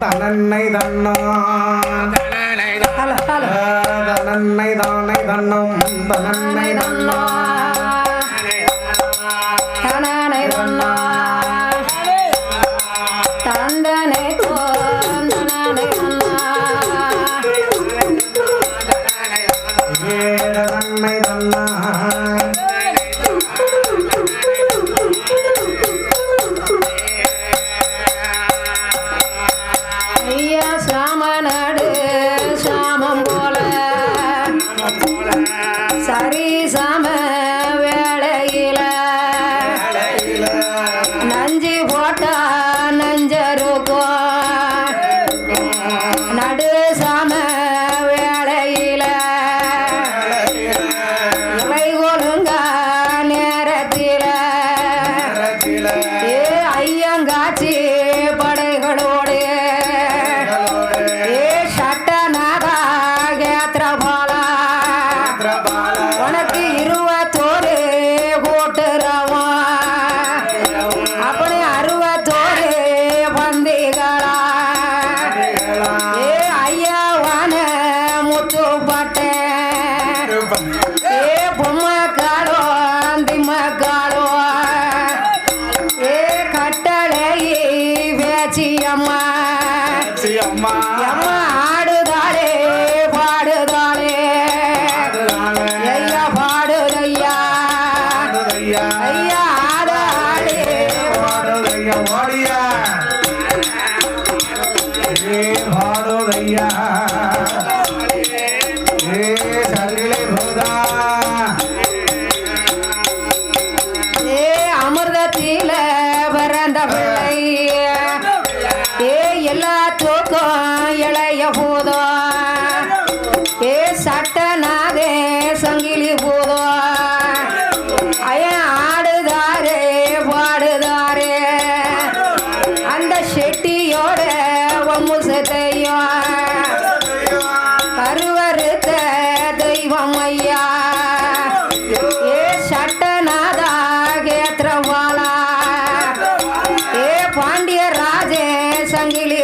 தன்னை தன்னான் தன்னை தானை தன்னம். தன்னை தன்னான் ஐயா ஆட ஆடே. பாடுதையா ஓடியா ஏ பாடுதையா ஏ சல்லிலை போதா. ஏ அமிர்தத்தில பிறந்த பிள்ளை ஏ சட்டநாதேசம் சங்கிலே